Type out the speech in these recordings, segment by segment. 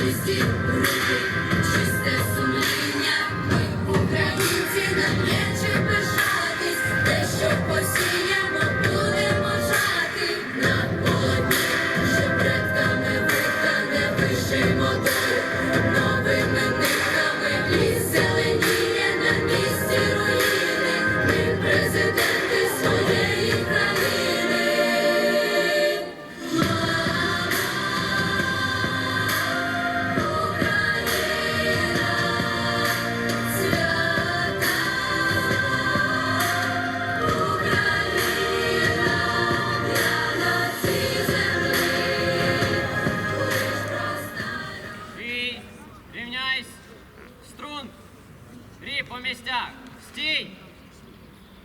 чисті руки, чисте рі по місцях, стій.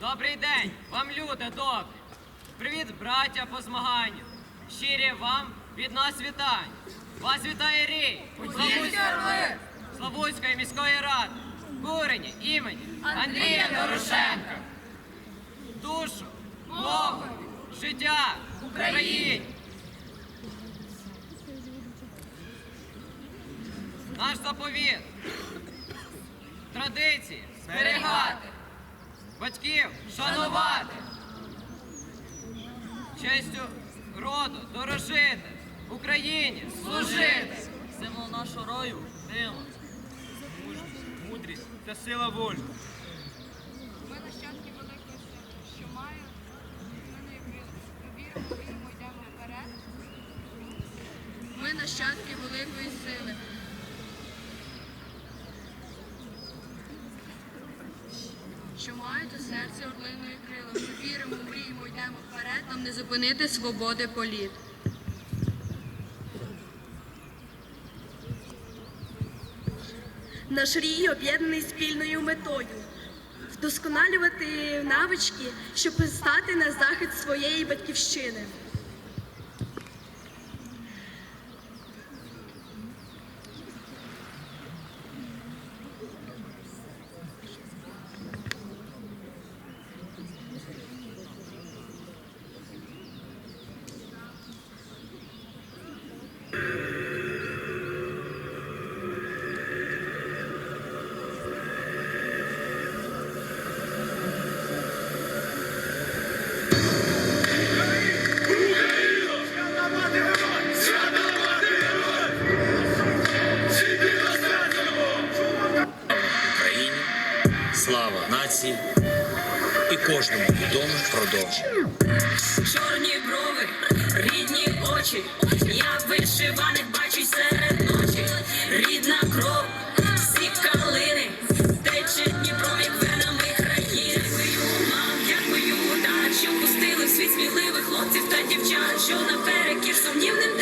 Добрий день, вам люди добрі. Привіт, браття по змаганню. Щирі вам від нас вітань. Вас вітає рій. Славутської, Славутської міської ради. Курені імені Андрія Дорошенка. Душу, мову, життя Україні. Наш заповіт. Традиції зберігати. Батьків шанувати. Честю роду дорожити. Україні служити. Символ нашого рою дило. Мудрість та сила волі. Ми нащадки великої сили, що має ми не віримо, віримо, йдемо вперед. Ми нащадки великої сили. Мають у серці крила. Ми віримо, мріємо, йдемо вперед, нам не зупинити свободи політ. Наш рій об'єднаний спільною метою вдосконалювати навички, щоб стати на захист своєї батьківщини. Слава і кожному відомо продовження. Чорні брови, рідні очі, я вишиваних бачу серед ночі, рідна кров, всі калини, тече Дніпром, як венами країни. Дякую мам, дякую що пустили в світ сміливих хлопців та дівчат, що наперекір сумнівним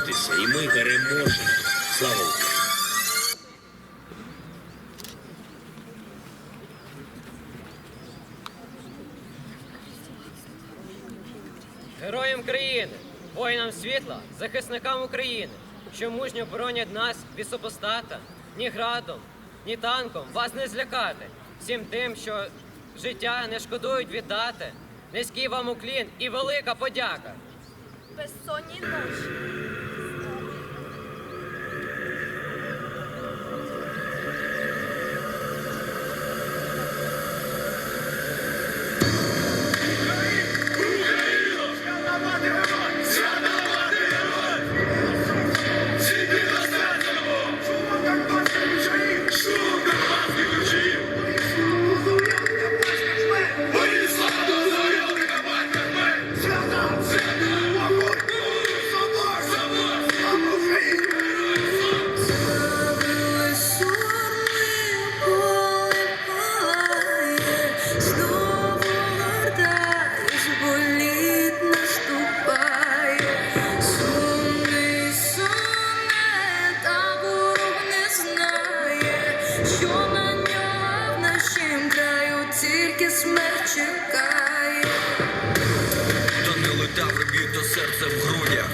боротися, і ми переможемо. Слава Україні! Героям країни, воїнам світла, захисникам України, що мужньо боронять нас від супостата, ні градом, ні танком вас не злякати. Всім тим, що життя не шкодують віддати. Низький вам уклін і велика подяка. Безсонні ночі. Серце в грудях.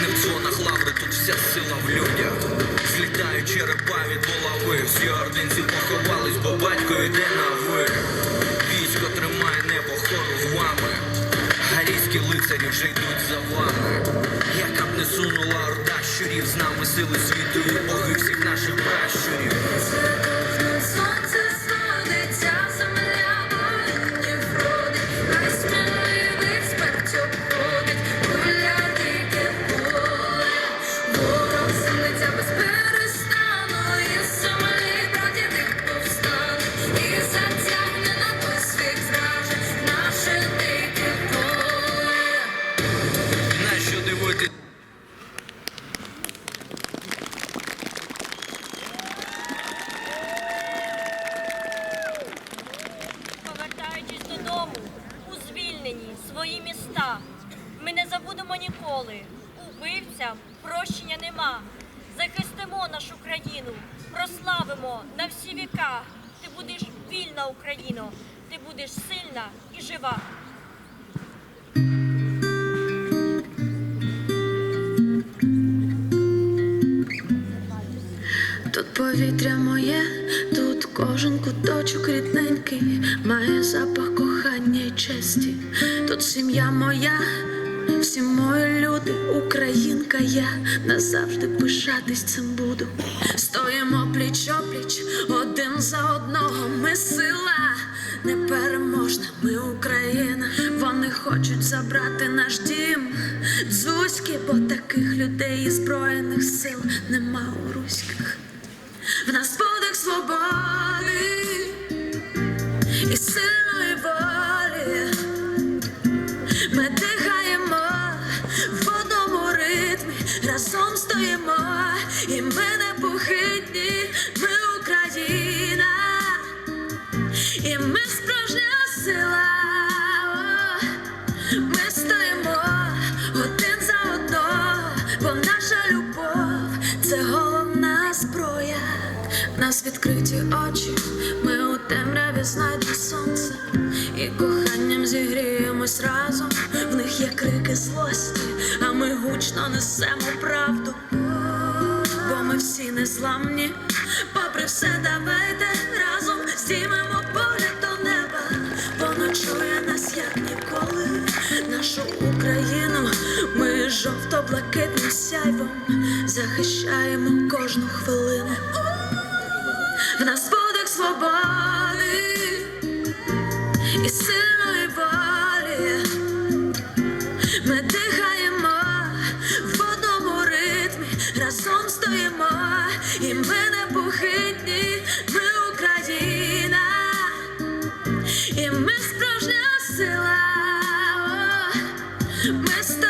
Не в дзвонах лаври, тут вся сила в людях. Злітають черепа від булави. Всі ординці поховались, бо батько йде на ви. Військо тримає небо хору з вами. Гарійські лицарі вже йдуть за вами. Яка б не сунула орда щурів, з нами сили світу і боги всіх наших пращурів. Нашу країну, прославимо на всі віка. Ти будеш вільна Україно, ти будеш сильна і жива. Тут повітря моє, тут кожен куточок рідненький, має запах кохання й честі. Тут сім'я моя, всі мої люди, українка я назавжди пишатись цим буду. Стоїмо пліч опліч, один за одного. Ми сила непереможна, ми Україна. Вони хочуть забрати наш дім. Дзузьки, бо таких людей і збройних сил нема у руських. В нас подих свободи і ми справжня сила. Ми стоїмо один за одного, бо наша любов це головна зброя. Нас відкриті очі, ми у темряві знайдемо сонце, і коханням зігріємось разом. В них є крики злості, а ми гучно несемо правду. Бо ми всі незламні, попри все, давайте разом неба, поночує як ніколи, нашу Україну, ми жовто-блакитним сяйвом захищаємо кожну хвилину. В нас подих свободи і сильної волі. Ми дихаємо в одному ритмі, разом стоїмо, і ми не похитні, ми Україна, і ми справжня сила. О, Ми.